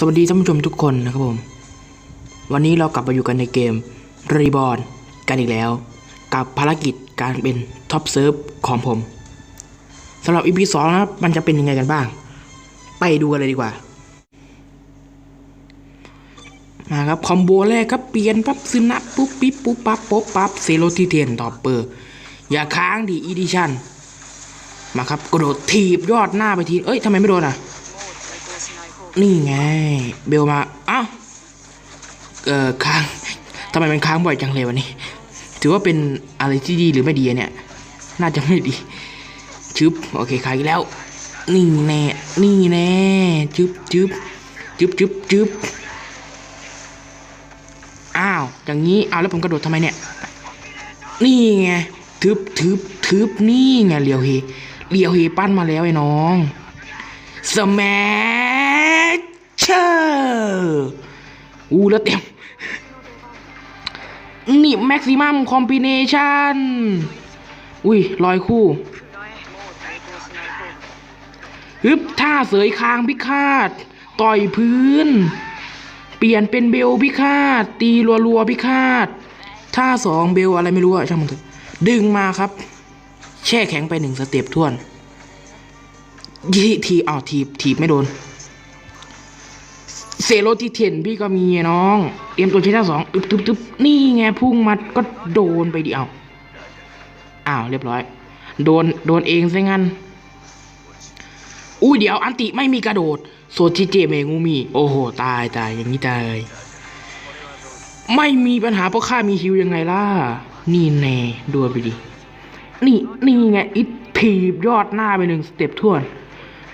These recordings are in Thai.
สวัสดีท่านผู้ชมทุกคนนะครับผม วันนี้เรากลับมาอยู่กันในเกมรีบอ n กันอีกแล้ว กับภารกิจการเป็นท็อปเซิร์ฟของผมสำหรับ EP 2นะครับมันจะเป็นยังไงกันบ้าง ไปดูกันเลยดีกว่า มาครับ คอมโบแรกครับ เปลี่ยนปั๊บซึนับปุ๊บปิ๊บปุ๊บปั๊บปุ๊บปั๊บเซโรทีเทียนตอปเปอร์ อย่าค้างดีอีดิชั่นมาครับกระโดดถีบยอดหน้าไปทีเอ้ยทำไมไม่โดนอะ นี่ไง เบลมาอ้าวเอ่อค้างทำไมมันค้างบ่อยจังเลยวันนี้ ถือว่าเป็นอะไรที่ดีหรือไม่ดีเนี่ย น่าจะไม่ดีชึบโอเคค้างแล้ว นี่แน่นี่แน่ชึบชึบชึบชึบชึบอ้าวอย่างนี้อ้าวแล้วผมกระโดดทำไมเนี่ย นี่ไงทึบทึบทึบนี่ไงเลียวเฮเลียวเฮปั้นมาแล้วไอ้น้องสแมชเชอร์ อู้แล้วเต็ม นี่แม็กซิมัมคอมบิเนชันอุ้ยลอยคู่ฮึบท่าเสยคางพิฆาต ต่อยพื้น เปลี่ยนเป็นเบลพิฆาต ตีรัวๆพิฆาต ท่าสองเบลอะไรไม่รู้อะช่างมันเถอะดึงมาครับ แช่แข็งไปหนึ่งสเต็ปท่วนยี่ทีอ้าวทีบ ทีบไม่โดน เซโรที่เทนพี่ก็มีน้องเตรียมตัวใช้ท่าสองตึบตึบตึบนี่ไงพุ่งมาก็โดนไปดิเอาอ้าวเรียบร้อย โดนโดนเองซะงั้นอุ้ยเดี๋ยวอันติไม่มีกระโดด โซจิเจเมงูมี โอ้โห ตายตายอย่างนี้ตาย ไม่มีปัญหาเพราะข้ามีฮิวยังไงล่ะ นี่แน่ดนไปดิ นี่นี่ไงอิทถีบยอดหน้าไปหนึ่งสเต็ปท่วน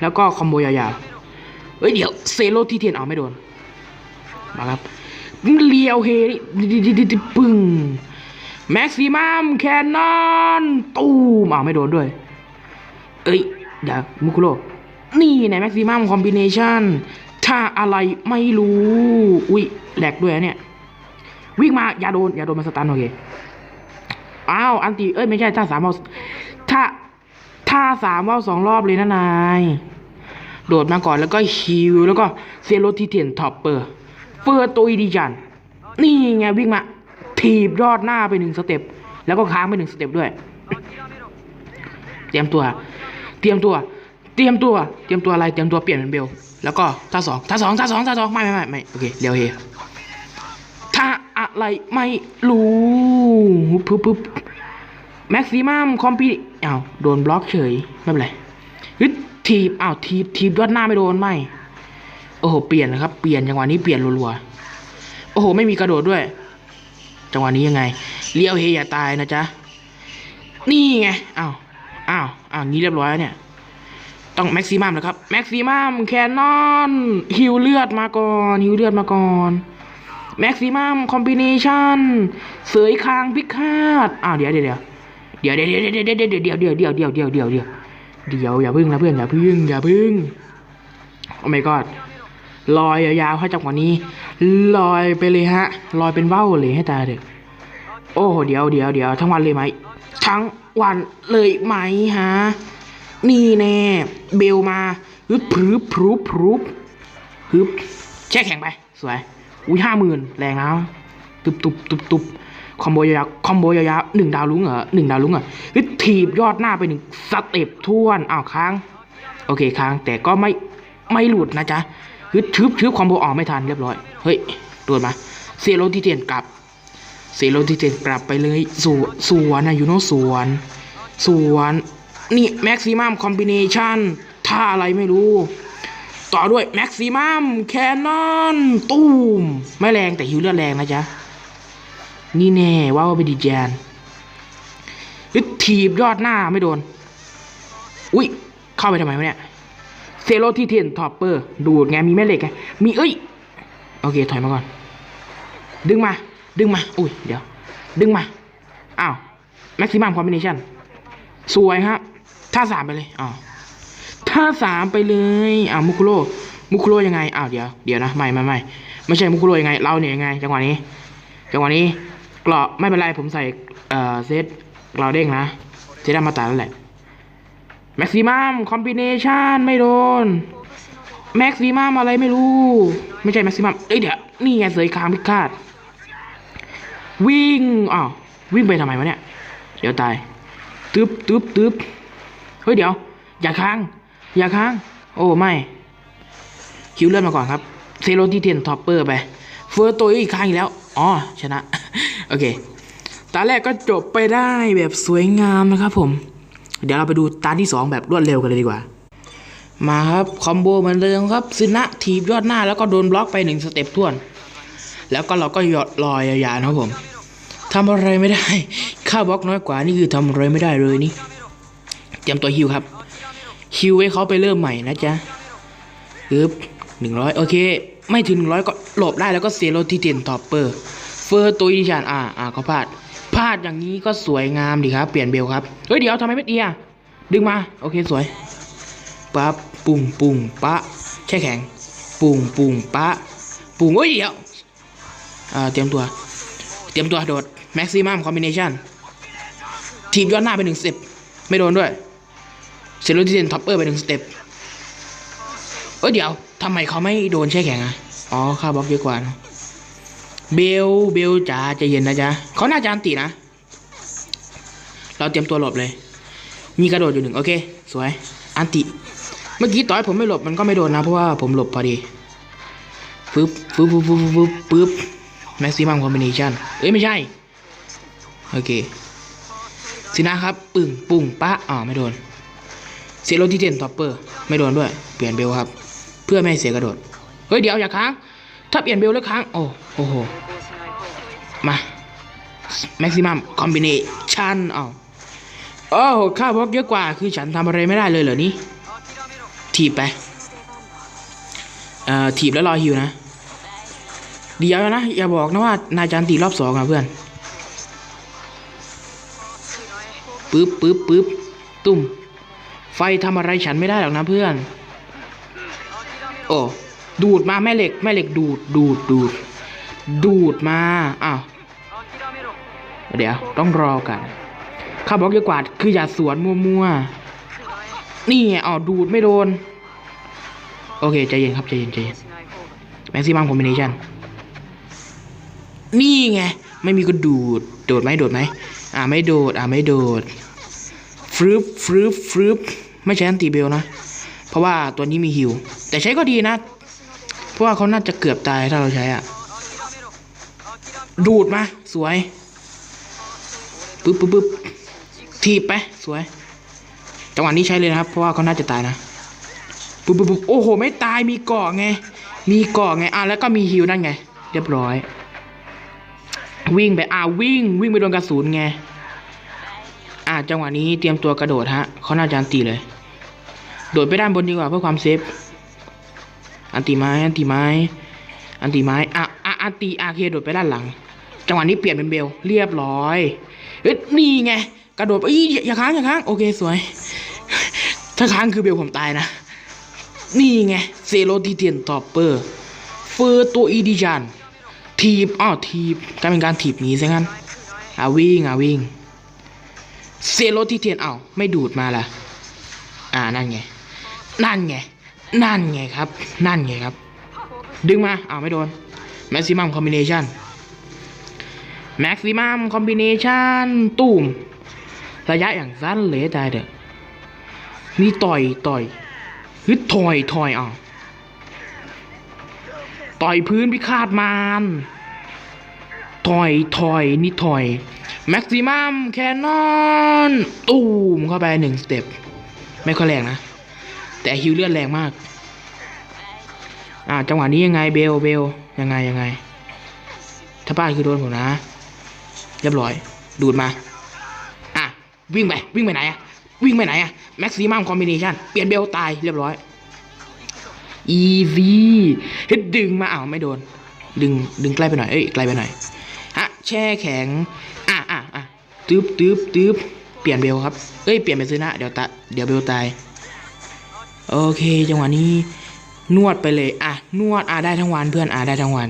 แล้วก็คอมโบยาวๆ ฮ้ยเดี๋ยวเซโรที่เทียนเอาไม่โดน มาครับเลียวเฮนี่ดิดิดิดิปึ้งแม็กซิมัมแคนนอนตูมเอาไม่โดนด้วย เอ้ยเดี๋ยวมุคุโรนี่ในแม็กซิมัมคอมบิเนชันถ้าอะไรไม่รู้ อุ้ยแหลกด้วยนะเนี่ย วิ่งมา อย่าโดน อย่าโดนมาสตันโอเค อ้าว อันตีเอ้ย ไม่ใช่ ถ้าสามเอาถ้า ถ้าสามว่าสองรอบเลยนะนาย โดดมาก่อนแล้วก็ฮิวแล้วก็เซโรทีเทียนท็อปเปอร์เฟอร์ตุยดิจันนี่ไงวิ่งมา ถีบยอดหน้าไปหนึ่งสเต็ปแล้วก็ค้างไปหนึ่งสเต็ปด้วย เตรียมตัว เตรียมตัว เตรียมตัว เตรียมตัวอะไร เตรียมตัวเปลี่ยนเป็นเบล แล้วก็ท่าสองท่าสองท่าสองท่าสองไม่ไม่ไม่ไม่โอเคเดี๋ยวเฮถ้าอะไรไม่รู้ปึ๊บปึ๊บแม็กซิมัมคอมพิอ้าโดนบล็อกเฉย ไม่เป็นไรฮึด ทีบอ้าวทีบทีบยอดหน้าไม่โดนไม่โอ้โหเปลี่ยนนะครับ เปลี่ยนจังหวะนี้เปลี่ยนรัวๆโอ้โห ไม่มีกระโดดด้วย จังหวะนี้ยังไงเลี้ยวเฮอย่าตายนะจ๊ะนี่ไงอ้าวอ้าวอ้าวงี้เรียบร้อยแล้วเนี่ย ต้องแม็กซิมัมนะครับแม็กซิมัมแคนนอนฮิวเลือดมาก่อนฮิวเลือดมาก่อนแม็กซิมัมคอมบิเนชันเสยคางพิฆาตอ้าวเดี๋ยวเดี๋ยวเดี๋ยวเดี๋ยวเดี๋ยวเดี๋ยวเดี๋ยวเดี๋ยวเดี๋ยวเดี๋ยวเดี๋ยวเดี๋ยวเดี๋ยวเดี๋ยว เดี๋ยวอย่าพึ่งนะเพื่อนอย่าพึ่งอย่าพึ่งโอ้ my god ลอยยาวๆให้จังหวะนี้ ลอยไปเลยฮะ ลอยเป็นว่าวเลยให้ตาเด็กโอ้เดี๋ยวเดี๋ยวเดี๋ยวทั้งวันเลยไหม ทั้งวันเลยไหมฮะ นี่แน่เบลมาฮึบพรึบพรุบพรุบฮึบแช่แข็งไป สวย อุ้ยห้าหมื่นแรงแล้วตุบตุบตุบตุบ คอมโบยาวคอมโบยาวหนึ่งดาวลุงเหรอหนึ่งดาวลุงเหรอฮึดถีบยอดหน้าไปหนึ่งสเต็ปท่วนอ้าวค้าง โอเคค้าง แต่ก็ไม่ไม่หลุดนะจ๊ะฮึดชึบชึบคอมโบออกไม่ทันเรียบร้อย เฮ้ยโดนมาเซโรที่เตียนกลับเซโรที่เตียนกลับไปเลยสวนสวนนะยูโนสวนสวนนี่แม็กซิมัมคอมบิเนชันท่าอะไรไม่รู้ ต่อด้วยแม็กซิมัมแคนนอน ตูมไม่แรงแต่ฮิวเลือดแรงนะจ๊ะ นี่แน่ว่าว่าไปดีแจนฮึดถีบยอดหน้าไม่โดน อุ้ย เข้าไปทำไมวะเนี่ย เซโรที่เทนท็อปเปอร์ ดูดไง มีแม่เหล็กไง มีเอ้ย โอเค ถอยมาก่อน ดึงมา ดึงมา อุ้ย เดี๋ยว ดึงมา อ้าว แม็กซิมัมคอมบิเนชันสวยครับ ท่าสามไปเลยอ้าวท่าสามไปเลย อ้าว มุคุโรมุคุโรยังไง อ้าว เดี๋ยว เดี๋ยวนะ ไม่ไม่ไม่ไม่ใช่มุคุโรยังไง เราเนี่ยยังไง จังหวะนี้ จังหวะนี้ กราะไม่เป็นไรผมใส่เอ่อเซตเกราเด้งนะเซตอมาตาแล้วแหละแม็กซิมัมคอมบิเนชันไม่โดนแม็กซิมัมอะไรไม่รู้ ไม่ใช่แม็กซิมัมเอ้ยเดี๋ยวนี่ไงเสยคางพิฆาตวิ่งอ้าววิ่งไปทำไมวะเนี่ย เดี๋ยวตายตึ๊บตึ๊บตึ๊บเฮ้ยเดี๋ยว อย่าค้าง อย่าค้าง โอ้ไม่ คิวเลื่อนมาก่อนครับ เซโรที่เทียนท็อปเปอร์ไป เฟิร์สตัวอีกครั้งอีกแล้ว อ๋อ ชนะ โอเค ตาแรกก็จบไปได้แบบสวยงามนะครับผม เดี๋ยวเราไปดูตาที่สองแบบรวดเร็วกันเลยดีกว่า มาครับคอมโบเหมือนเดิมครับซินะทีบยอดหน้าแล้วก็โดนบล็อกไปหนึ่งสเต็ปท่วน แล้วก็เราก็หยอดลอยยาวๆนะครับผมทำอะไรไม่ได้ ค่าบล็อกน้อยกว่านี่คือทำอะไรไม่ได้เลยนี่ เตรียมตัวฮิวครับฮิวให้เขาไปเริ่มใหม่นะจ๊ะปึ๊บหนึ่งร้อยโอเค ไม่ถึงร้อยก็หลบได้แล้วก็เซโรที่เตียนท็อปเปอร์ เฟอร์ตัวอีดิชันอ่าอ่าเขาพลาดพลาดอย่างนี้ก็สวยงามดีครับ เปลี่ยนเบลครับ เฮ้ยเดี๋ยวทำไมไม่เอียดึงมา โอเคสวยปั๊บปุ่งปุ่งปะแช่แข็ง ปุ่งปุ่งปะปุ่งเฮ้ยเดี๋ยวอ่าเตรียมตัว เตรียมตัวโดดแม็กซิมัมคอมบิเนชันทีบย้อนหน้าไปหนึ่งสเต็ปไม่โดนด้วยเซโรที่เตียนท็อปเปอร์ไปหนึ่งสเต็ป อ้ยเดี๋ยวทำไมเขาไม่โดนแช่แข็งอะอ๋อค่าบล็อกเยอะกว่าเนะเบลเบลจ๋าใจเย็นนะจ๊ะเขาน่าจะอันตินะ เราเตรียมตัวหลบเลย มีกระโดดอยู่หนึ่งโอเค สวย อันติ เมื่อกี้ต่อยผมไม่หลบมันก็ไม่โดนนะ เพราะว่าผมหลบพอดีปึ๊บปึ๊บปึ๊บปึ๊บปึ๊บปึ๊บแม็กซิมัมคอมบิเนชันเอ้ยไม่ใช่ โอเคสินะครับปึ่งปุ่งปะอ๋อไม่โดนเซโรที่เทนท็อปเปอร์ ไม่โดนด้วย เปลี่ยนเบลครับ เพื่อไม่ให้เสียกระโดด เฮ้ยเดี๋ยวอย่าค้าง ถ้าเปลี่ยนเบลแล้วค้าง โอ้โอ้โห มาแม็กซิมัมคอมบิเนชันเอาโอ้โหค่าบล็อกเยอะกว่า คือฉันทำอะไรไม่ได้เลยเหรอนี่ ถีบไป เอ่อ ถีบแล้วรอฮิวนะ เดี๋ยวนะ อย่าบอกนะว่า นายจันตีรอบสองอะเพื่อนปึ๊บปึ๊บปึ๊บตุ้ม ไฟทำอะไรฉันไม่ได้หรอกนะเพื่อน โอ้ดูดมาแม่เหล็กแม่เหล็กดูดดูดดูด ดูดมาอ้าวเดี๋ยว ต้องรอกันข้าบอกเยอะกว่าคืออย่าสวนมัวๆนี่ไงอ๋อดูดไม่โดน โอเคใจเย็นครับใจเย็นใจเย็นแม็กซิมัมคอมบิเนชันนี่ไง ไม่มีก็ดูด โดดไหมโดดไหมอ่าไม่โดดอ่าไม่โดดฟรึบฟรึบฟรึบไม่ใช่อันตีเบลนะ เพราะว่าตัวนี้มีฮิว แต่ใช้ก็ดีนะ เพราะว่าเขาน่าจะเกือบตายถ้าเราใช้อะดูดมา สวยปึ๊บปึ๊บปึ๊บทีบไป สวย จังหวะนี้ใช้เลยนะครับ เพราะว่าเขาน่าจะตายนะปึ๊บปึ๊บปึ๊บโอ้โห ไม่ตายมีเกาะไง มีเกาะไง อะ แล้วก็มีฮิวนั่นไง เรียบร้อย วิ่งไป อ่าวิ่ง วิ่งไปโดนกระสุนไง อ่าจังหวะนี้เตรียมตัวกระโดดฮะ เขาน่าจะอันตีเลย โดดไปด้านบนดีกว่าเพื่อความเซฟ อันตีไม้ อันตีไม้ อันตีไม้ อะอะอันตีอาเคโดดไปด้านหลัง จังหวะนี้เปลี่ยนเป็นเบล เรียบร้อย เอ้ยนี่ไง กระโดดไปออย่าค้างอย่าค้าง โอเคสวย ถ้าค้างคือเบลผมตายนะ นี่ไง เซโรทีเทียนท็อปเปอร์ เฟอร์ตัวอีดิจันทีบอ้าวทีบกลายเป็นการถีบหนีซะงั้นอะวิ่งอะวิ่งเซโรทีเทียนอ้าวไม่ดูดมาล่ะ อ่านั่นไง นั่นไง นั่นไงครับ นั่นไงครับ ดึงมาอ้าวไม่โดน maximum combination maximum combination ตูมระยะอย่างสั้นเลยตายเด้อนี่ต่อยต่อยฮึดถอยถอยอะต่อยพื้นพิฆาตมารถอยถอยนี่ถอย maximum cannon ตูมเข้าไปหนึ่งสเต็ป ไม่ค่อยแรงนะ แต่ฮิวเลือดแรงมาก อ่า จังหวะนี้ยังไงเบลเบลยังไงยังไง ถ้าพลาคือโดนผมนะ เรียบร้อย ดูดมา อะ วิ่งไป วิ่งไปไหนอะวิ่งไปไหนอะแม็กซิมัมคอมบิเนชันเปลี่ยนเบลตายเรียบร้อยอีวีเฮ็ดดึงมาอ้าวไม่โดน ดึงดึงใกล้ไปหน่อยเอ้ยไกลไปหน่อยฮะแช่แข็งอะอะอะตึ๊บตึ๊บตึ๊บเปลี่ยนเบลครับ เอ้ยเปลี่ยนเป็นซื้อนะเดี๋ยวตะเดี๋ยวเบลตาย โอเค จังหวะนี้ นวดไปเลยอะนวดอะได้ทั้งวันเพื่อนอะได้ทั้งวัน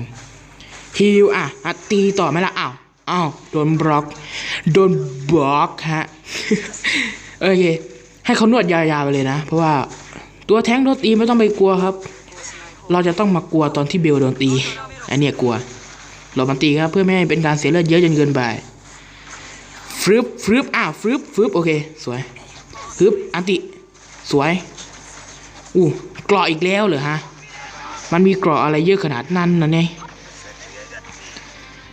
ฮิวอะอะตีต่อไหมล่ะอ้าวอ้าวโดนบล็อกโดนบล็อกฮะโอเค ให้เขานวดยาวๆไปเลยนะ เพราะว่าตัวแท้งโดนตีไม่ต้องไปกลัวครับ เราจะต้องมากลัวตอนที่เบลโดนตีอันเนี้ยกลัวหลบมันตีครับเพื่อไม่ให้เป็นการเสียเลือดเยอะจนเกินไปฟรึบฟรึบอะฟรึบฟรึบโอเค สวยฟรึบอันติสวย อู้กราะอีกแล้วเหรอฮะ มันมีกราะอะไรเยอะขนาดนั้นนะเนี่ย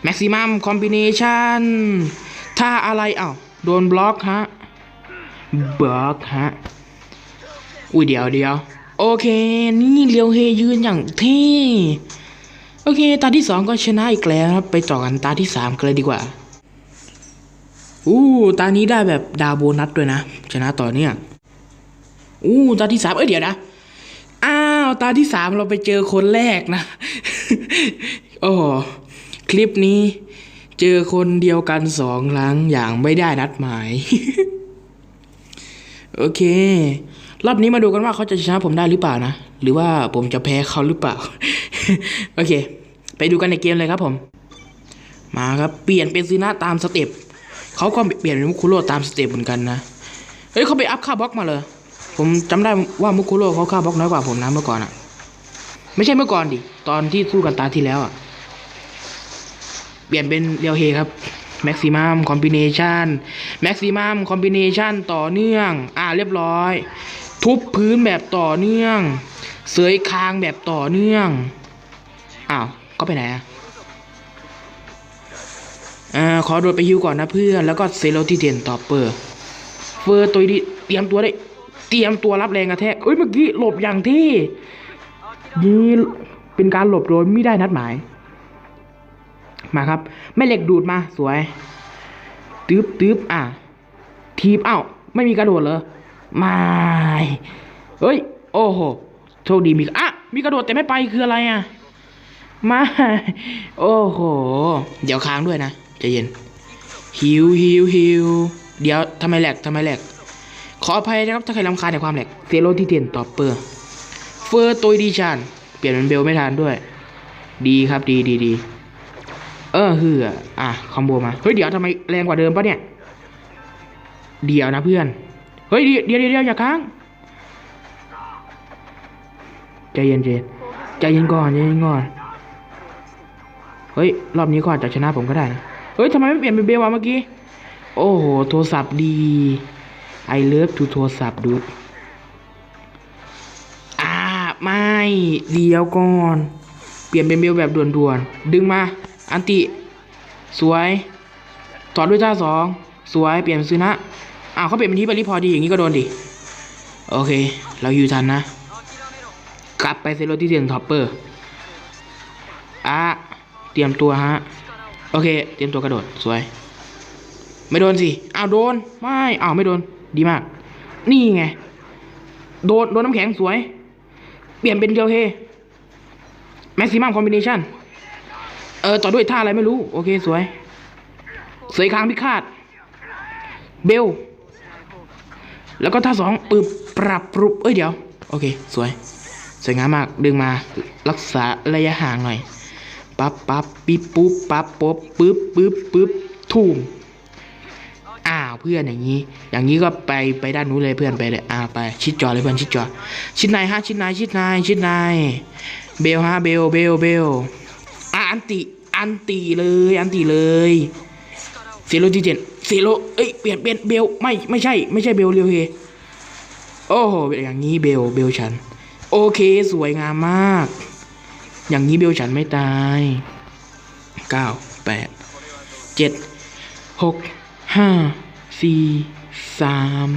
maximum combination ถ้าอะไรอ้าวโดนบล็อกฮะ บล็อกฮะ อุ้ยเดี๋ยวเดี๋ยวโอเค นี่เลียวเฮยืนอย่างเท่โอเค ตาที่สองก็ชนะอีกแล้วครับ ไปต่อกันตาที่สามกันเลยดีกว่า อู้ตานี้ได้แบบดาวโบนัสด้วยนะ ชนะต่อเนี่ยอู้ตาที่สามเอ้ยเดี๋ยวนะ อ้าวตาที่สามเราไปเจอคนแรกนะโอ้คลิปนี้ เจอคนเดียวกันสองครั้งอย่างไม่ได้นัดหมาย โอเค รอบนี้มาดูกันว่าเขาจะชนะผมได้หรือเปล่านะ หรือว่าผมจะแพ้เขาหรือเปล่า โอเค ไปดูกันในเกมเลยครับผม มาครับ เปลี่ยนเป็นซีน่าตามสเต็ปเขาก็เปลี่ยนเป็นมุคุโรตามสเต็ปเหมือนกันนะ เฮ้ยเขาไปอัพค่าบล็อกมาเลย ผมจำได้ว่ามุคุโร่เขาค่าบล็อกน้อยกว่าผมนะเมื่อก่อนอะไม่ใช่เมื่อก่อนดิ ตอนที่สู้กันตาที่แล้วอะเปลี่ยนเป็นเรียวเฮครับ maximum combination maximum combination ต่อเนื่อง อ่าเรียบร้อย ทุบพื้นแบบต่อเนื่อง เสยคางแบบต่อเนื่องอ้าวก็ไปไหนอะอ่าขอโดดไปฮิวก่อนนะเพื่อน แล้วก็เซโลที่เด่นต่อเปอร์เฟอร์ตัวดีเตรียมตัวได้ เตรียมตัวรับแรงกระแทกเอ้ยเมื่อกี้หลบอย่างที่นี่เป็นการหลบโดยไม่ได้นัดหมาย มาครับแม่เหล็กดูดมาสวยตึ๊บตึ๊บอะ ทีบอ้าวไม่มีกระโดดเหรอไม่เฮ้ย โอ้โหโชคดีมีอะมีกระโดดแต่ไม่ไปคืออะไรอะม่โอ้โห เดี๋ยวค้างด้วยนะใจเย็นหิวหิวหิวเดี๋ยวทำไมแหลกทำไมแหลก ขออภัยนะครับถ้าใครรำคาญในความแหลกเซโรที่เตียนตอปเปอร์ เฟอร์ตัวดีชันเปลี่ยนเป็นเบลไม่ทันด้วย ดีครับดีดีดีเออเหืออะคอมโบมา เฮ้ยเดี๋ยวทำไมแรงกว่าเดิมปะเนี่ย เดี๋ยวนะเพื่อน เฮ้ยเดี๋ยวเดี๋ยวเดี๋ยวอย่าค้างใจเย็นเจนใจเย็นก่อนใจเย็นก่อน เฮ้ยรอบนี้ก็อาจจะชนะผมก็ได้นะ เฮ้ยทำไมไม่เปลี่ยนเป็นเบลวะเมื่อกี้ โอ้โหโทรศัพท์ดี I love to โทรศัพท์ดูดอ่าไม่เดี๋ยวก่อน เปลี่ยนเป็นเบลแบบด่วนๆ ดึงมา อันติ สวย ต่อด้วยท่าสองสวย เปลี่ยนเป็นซื้อนะอ้าวเขาเปลี่ยนเป็นที่บริพอดีอย่างนี้ก็โดนดิ โอเค เราอยู่ทันนะ กลับไปเซโรที่เซียนท็อปเปอร์อะเตรียมตัวฮะ โอเค เตรียมตัวกระโดด สวย ไม่โดนสิ อ้าวโดน ไม่ อ้าวไม่โดน ดีมาก นี่ไง โดนโดนน้ำแข็งสวย เปลี่ยนเป็นเดียวเฮ maximum combination เออต่อด้วยท่าอะไรไม่รู้ โอเคสวย เสยคางพิฆาต เบล แล้วก็ท่าสองปึบปรับปรุบเอ้ยเดี๋ยว โอเค สวย สวยงามมาก ดึงมารักษาระยะห่างหน่อยปั๊บปั๊บปิ๊บปุ๊บปั๊บป๊บปึ๊บปึ๊บปึ๊บทุ่มาวเพื่อนอย่างนี้ อย่างนี้ก็ไปไปด้านนู้นเลยเพื่อนไปเลยอ่าไปชิดจอเลยเพื่อนชิดจอ ชิดในฮะชิดในชิดในชิดในเบลฮะเบลเบลเบลอะอันติอันติเลยอันติเลยเซโรที่เจ็ดเซโรเอ้ยเปลี่ยนเป็นเบลไม่ไม่ใช่ ไม่ใช่เบลเรียวเฮโอ้โหอย่างนี้เบลเบลฉัน โอเคสวยงามมาก อย่างนี้เบลฉันไม่ตายเก้าแปดเจ็ดหกห้า สี่สาม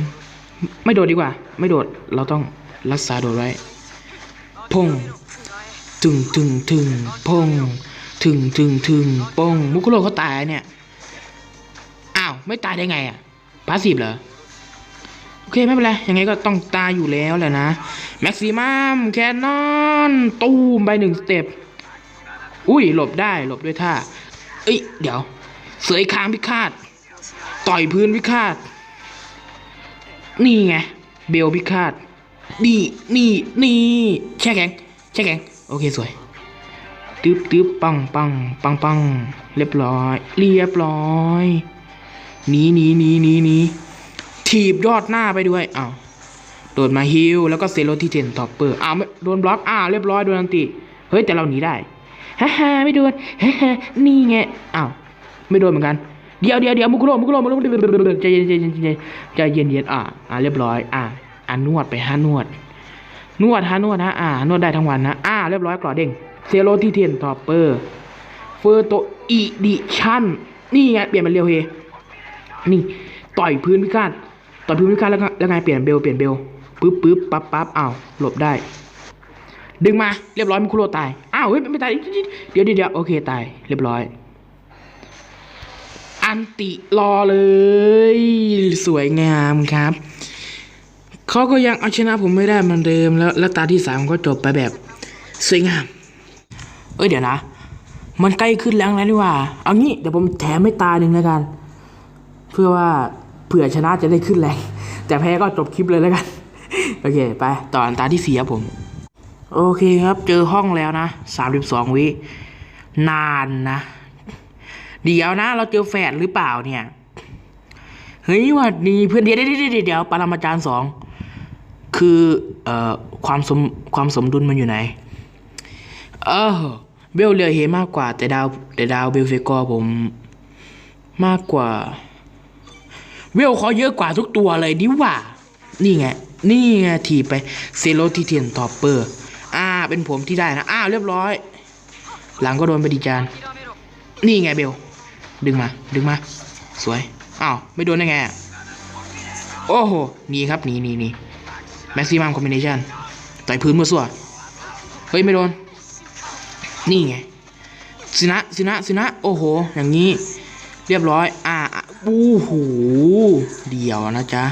ไม่โดดดีกว่า ไม่โดดเราต้องรักษาโดดไว้พงถึงถึงถึงพงถึงถึงถึงปงมุคุโรเขาตายเนี่ยอ้าวไม่ตายได้ไงอะพาสซีฟเหรอโอเคไม่เป็นไรยังไงก็ต้องตายอยู่แล้วแหละนะแม็กซิมัมแคนนอนตูมไปหนึ่งสเต็ปอุ้ยหลบได้หลบด้วยท่าเอ้ยเดี๋ยวเสยคางพิฆาต ต่อยพื้นพิฆาต นี่ไง เบลพิฆาต นี่ นี่ นี่แช่แข็งแช่แข็ง โอเคสวยตึ๊บตึ๊บปังปังปังปังเรียบร้อย เรียบร้อยหนีหนีหนีหนีหนีถีบยอดหน้าไปด้วยอ้าวโดดมาฮิลแล้วก็เซโรที่เทนท็อปเปอร์อ้าวไม่โดนบล็อกอ้าวเรียบร้อยโดนอันติเฮ้ยแต่เราหนีได้ฮ่าฮ่าไม่โดนฮ่าฮ่านี่ไงอ้าวไม่โดนเหมือนกัน เดี๋ยวเดี๋ยวเดี๋ยวมุกุโรมุกุโรมุกุโรใจเย็นใจเย็นใจเย็นใจเย็นเย็นอ่าอ่าเรียบร้อย อ่าอ่านวดไปฮะนวด นวดฮะนวดฮะอ่านวดได้ทั้งวันนะอ่าเรียบร้อยกรอเด้งเซโรที่เทียนทอปเปอร์เฟอร์โตอีดิชั่นนี่ไงเปลี่ยนเป็นเรียวเฮนี่ต่อยพื้นพิฆาตต่อยพื้นพิฆาตแล้วแล้วไงเปลี่ยนเบลเปลี่ยนเบลปึ๊บปึ๊บปั๊บปั๊บอ้าวหลบได้ ดึงมาเรียบร้อยมิคุโรตายอ้าวเฮ้ยไม่ตายเดี๋ยวเดี๋ยวเดี๋ยวโอเคตายเรียบร้อย อันติรอเลย สวยงามครับ เขาก็ยังเอาชนะผมไม่ได้เหมือนเดิม แล้วแล้วตาที่สามก็จบไปแบบสวยงาม เอ้ยเดี๋ยวนะ มันใกล้ขึ้นแล้วแล้วนี่ว่า เอางี้เดี๋ยวผมแถมไม่ตาหนึ่งแล้วกัน เพื่อว่าเผื่อชนะจะได้ขึ้นแรงแต่แพ้ก็จบคลิปเลยแล้วกัน โอเค ไปต่ออันตาที่สี่ครับผม โอเคครับ เจอห้องแล้วนะสามสิบสองวิ นานนะ เดี๋ยวนะ เราเจอแฝดหรือเปล่าเนี่ย เฮ้ยวัดดีเพื่อนเดี๋ยวเดี๋ยวเดี๋ยวเดี๋ยวปรมาจารย์สองคือเอ่อความสมความสมดุลมันอยู่ไหน เออเบลเรือเฮมากกว่า แต่ดาวแต่ดาวเบลเฟกอร์ผม มากกว่าเวลเขาเยอะกว่าทุกตัวเลยดิว่า นี่ไง นี่ไงถีไปเซโรทีเทียนทอปเปอร์ อ่า เป็นผมที่ได้นะ อ้าวเรียบร้อย หลังก็โดนไปดีจาน นี่ไงเบล ดึงมา ดึงมา สวย อ้าว ไม่โดนได้ไงอะโอ้โหหนีครับหนีหนีหนีแม็กซิมัมคอมบิเนชันต่อยพื้นมือสัวเฮ้ย ไม่โดน นี่ไงสินะสินะสินะ โอ้โห อย่างนี้ เรียบร้อย อ่าอู้หูเดี๋ยวนะจ๊ะ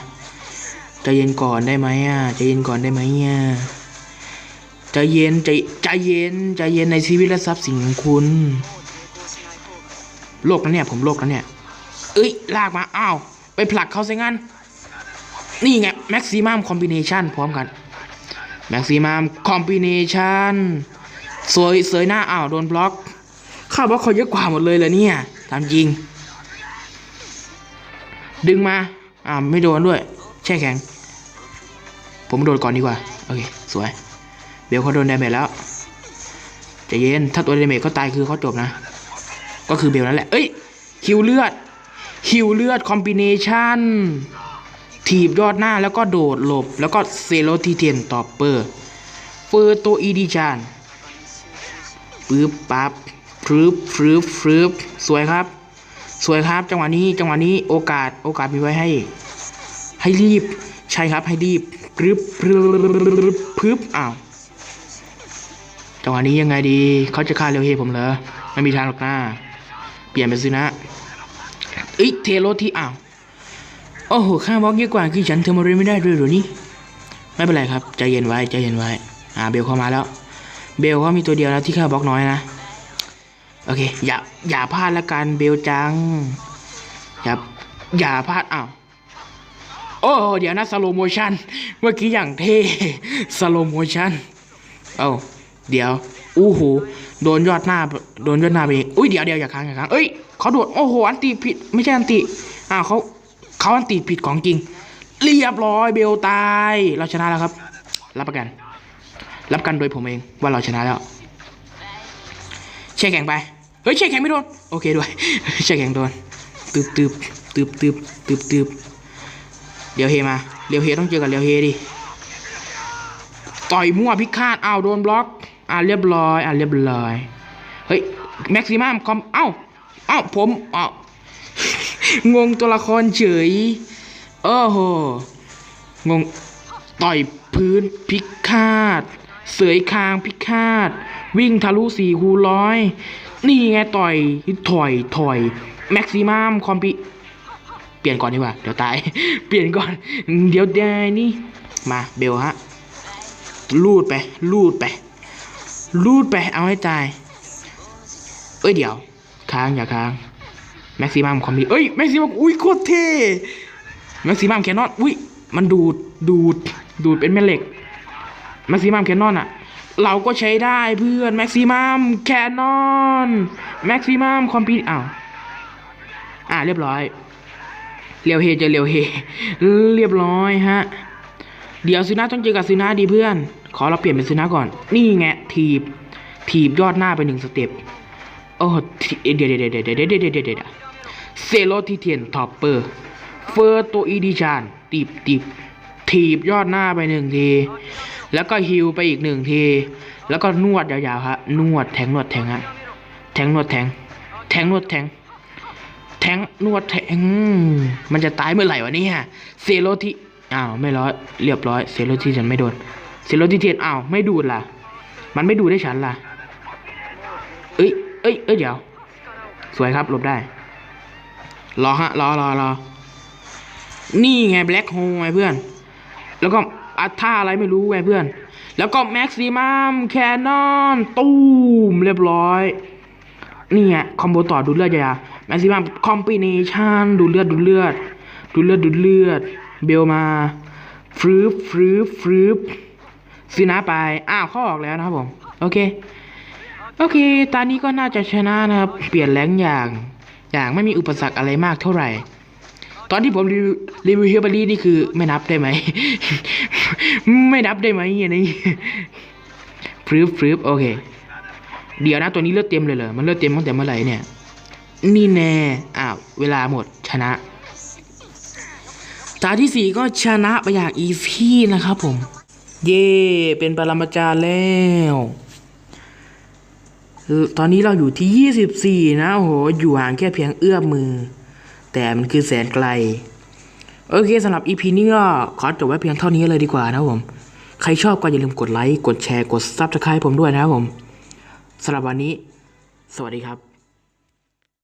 ใจเย็นก่อนได้ไหมอะใจเย็นก่อนได้ไหมอะใจเย็นใจใจเย็นใจเย็นในชีวิตและทรัพย์สินของคุณ โลกนั้นเนี่ย ผมโลกนั้นเนี่ย เอ้ย ลากมา อ้าว ไปผลักเขาซะงั้น นี่ไงแม็กซิมัมคอมบิเนชันพร้อมกันแม็กซิมัมคอมบิเนชันสวยเสยหน้าอ้าวโดนบล็อกข้าบล็อกเขาเยอะกว่าหมดเลยเหรอเนี่ยตามจริง ดึงมา อ่าไม่โดนด้วย แช่แข็ง ผมโดนก่อนดีกว่า โอเค สวย เบลเขาโดนดาเมจแล้วใจเย็น ถ้าตัวดาเมจเขาตายคือเขาจบนะ ก็คือเบลนั่นแหละ เอ้ยฮิวเลือดฮิวเลือดคอมบิเนชันถีบยอดหน้าแล้วก็โดดหลบ แล้วก็เซโรทีเทียนตอเปอร์เฟอร์โตอีดิจานปึ๊บปั๊บฟรึบฟรึบฟรึบสวยครับ สวยครับ จังหวะนี้จังหวะนี้โอกาสโอกาสมีไว้ให้ ให้รีบใช่ครับให้รีบปึ๊บปึ๊บปึ๊บอ้าวจังหวะนี้ยังไงดี เขาจะฆ่าเร็วเฮผมเหรอไม่มีทางหรอกนะ เปลี่ยนไปซินะเอ้ยเทโรที่อ้าวโอ้โหข้าบล็อกเยอะกว่าคือฉันเทอร์โมเรไม่ได้ด้วยเหรอนี่ไม่เป็นไรครับใจเย็นไว้ใจเย็นไว้อ่าเบลเข้ามาแล้ว เบลเขามีตัวเดียวแล้วที่ข้าบล็อกน้อยนะโอเคอย่าอย่าพลาดละกันเบลจังอย่าอย่าพลาดอ้าวโอ้เดี๋ยวนะสโลโมชันเมื่อกี้อย่างเท่สโลโมชันเอ้าเดี๋ยว อู้หูโดนยอดหน้าโดนยอดหน้าไปเองอุ้ยเดี๋ยวเดี๋ยวอย่าค้างอย่าค้างเอ้ยเขาโดดโอ้โหอันตีผิดไม่ใช่อันตีอ้าวเขาเขาอันตีผิดของจริง เรียบร้อยเบลตายเราชนะแล้วครับ รับประกัน รับกันโดยผมเองว่าเราชนะแล้วแช่แข็งไปเฮ้ยแช่แข็งไม่โดนโอเคด้วยแช่แข็งโดนตึบตึบตึบตึบตึบตึบเดี๋ยวเฮมาเดี๋ยวเฮต้องเจอกับเดี๋ยวเฮดิต่อยมั่วพิฆาตอ้าวโดนบล็อก อ่าเรียบร้อยอ่าเรียบร้อยเฮ้ยแม็กซิมัมคอมเอ้าเอ้าผมเอ้างงตัวละครเฉยโอ้โหงงต่อยพื้นพิฆาต เสยคางพิฆาต วิ่งทะลุสี่คูร้อย นี่ไงต่อยถอยถอยแม็กซิมัมคอมพิเปลี่ยนก่อนดีกว่า เดี๋ยวตาย เปลี่ยนก่อน เดี๋ยวได้นี่ มาเบลฮะ ลูดไป ลูดไป ลูดไปเอาให้ตาย เอ้ยเดี๋ยว ค้างอย่าค้างแม็กซิมัมคอมพิเอ้ยแม็กซิมัมอุ้ยโคตรเท่แม็กซิมัมแคนนอนอุ้ยมันดูดดูดดูดเป็นแม่เหล็กแม็กซิมัมแคนนอนอะ เราก็ใช้ได้เพื่อนแม็กซิมัมแคนนอนแม็กซิมัมคอมพิอ้าวอ่าเรียบร้อยเรียวเฮจอเรียวเฮเรียบร้อยฮะ เดี๋ยวซูน่าต้องเจอกับซูน่าดีเพื่อน ขอเราเปลี่ยนเป็นซูนาก่อน นี่ไงทีบ ทีบยอดหน้าไปหนึ่งสเต็ปโอ้เดี๋ยวเดี๋ยวเดี๋ยวเดี๋ยวเดี๋ยวเดี๋เดี๋ยเซโลทีเทียนท็อปเปอร์เฟอร์ตัวอีดิชันตีบตีบทีบยอดหน้าไปหนึ่งที แล้วก็ฮิวไปอีกหนึ่งที แล้วก็นวดยาวๆครับนวดแทงนวดแทงฮะแทงนวดแทง แทงนวดแทง แทงนวดแทง มันจะตายเมื่อไหร่วะนี่ฮะเซโลที่อ้าวไม่ร้อยเรียบร้อยเซโลที่ฉันไม่โดน เซโลทีเทียนอ้าวไม่ดูดล่ะ มันไม่ดูดได้ฉันล่ะ เอ้ย เอ้ย เอ้ยเดี๋ยว สวยครับหลบได้ รอฮะ รอรอรอ นี่ไงแบล็คโฮไงเพื่อน แล้วก็อัท่าอะไรไม่รู้ไงเพื่อน แล้วก็แม็กซิมัมแคนนอนตูมเรียบร้อย นี่ไงคอมโบต่อดูเลือดยาแม็กซิมัมคอมบิเนชันดูเลือดดูเลือด ดูเลือดดูเลือด เบลมาฟรืบฟรืบฟรืบ ซีนะไปอ้าวเข้ออกแล้วนะครับผมโอเคโอเค ตอนนี้ก็น่าจะชนะนะครับ เปลี่ยนแรงอย่าง อย่างไม่มีอุปสรรคอะไรมากเท่าไหร่ ตอนที่ผมรีวิวเฮเบอรี่นี่คือไม่นับได้ไหม ไม่นับได้ไหมอันนี้ฟรึบฟรึบโอเค เดี๋ยวนะตัวนี้เลือดเต็มเลยเหรอ มันเลือดเต็มตั้งแต่เมื่อไหร่เนี่ย นี่แน่อ้าวเวลาหมดชนะ ตาที่สี่ก็ชนะไปอย่างอีซี่นะครับผม เย่เป็นปรมาจารย์แล้ว ตอนนี้เราอยู่ที่ 24 นะ โอ้โห อยู่ห่างแค่เพียงเอื้อมมือ แต่มันคือแสนไกล โอเคสำหรับ EP นี้ก็ขอจบไว้เพียงเท่านี้เลยดีกว่านะครับผม ใครชอบก็อย่าลืมกดไลค์ กดแชร์ กด Subscribe ผมด้วยนะครับผมสำหรับวันนี้ สวัสดีครับ